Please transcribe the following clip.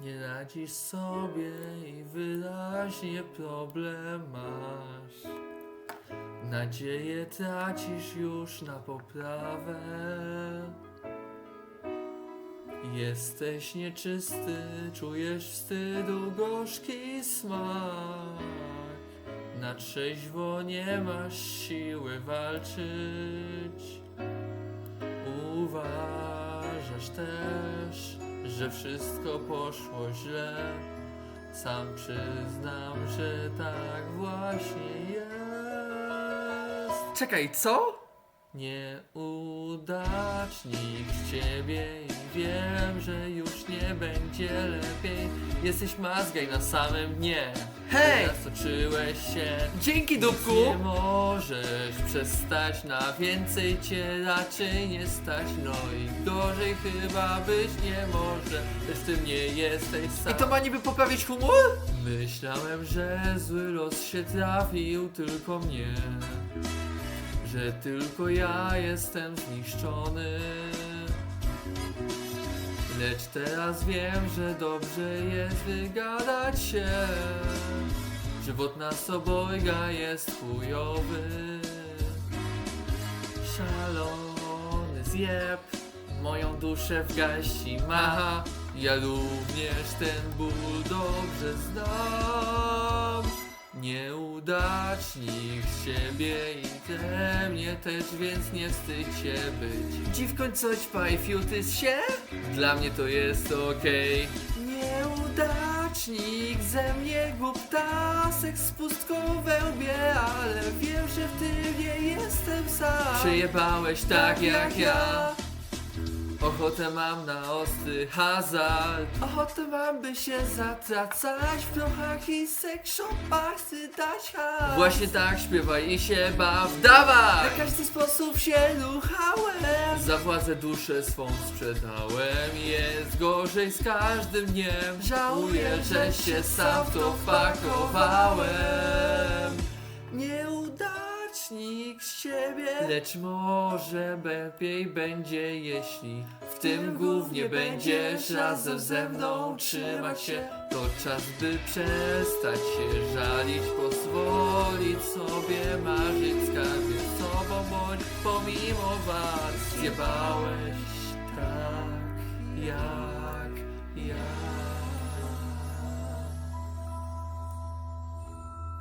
Nie radzisz sobie i wyraźnie problem masz. Nadzieję tracisz już na poprawę. Jesteś nieczysty, czujesz wstydu gorzki smak. Na trzeźwo nie masz siły walczyć. Uważasz też, że wszystko poszło źle. Sam przyznam, że tak właśnie jest. Czekaj, co? Nieudacznik z ciebie i wiem, że już nie będzie lepiej. Jesteś mazgaj na samym dnie. Hej! Zastoczyłeś się. Dzięki, dupku! Nie możesz przestać, na więcej cię raczej nie stać. No i gorzej chyba być nie może, w tym nie jesteś sam. I to ma niby poprawić humor? Myślałem, że zły los się trafił tylko mnie Że tylko ja jestem zniszczony. Lecz teraz wiem, że dobrze jest wygadać się. Żywot nas obojga jest chujowy. Szalony zjeb Moją duszę w garści ma. Ja również ten ból dobrze znam Nieudacznik z ciebie i te mnie też, więc nie wstydź się być Dziwkoń coś pajfiutys się? Dla mnie to jest okej Nieudacznik ze mnie głuptasek z pustką wełbie, ale wiem, że w tym nie jestem sam. Przejebałeś tak jak ja Ochotę mam na ostry hazard Ochotę mam, by się zatracać w prochach i sekszopach, chcę dać hajs. Właśnie tak śpiewaj i się baw, dawaj! Na każdy sposób się ruchałem. Za władzę duszę swą sprzedałem Jest gorzej z każdym dniem Żałuję, że się sam w to wpakowałem Z ciebie. Lecz może lepiej będzie, jeśli w tym głównie będziesz razem ze mną trzymać się. To czas, by przestać się żalić, pozwolić sobie marzyć skarbie sobą, bądź pomimo was zjebałeś tak jak ja.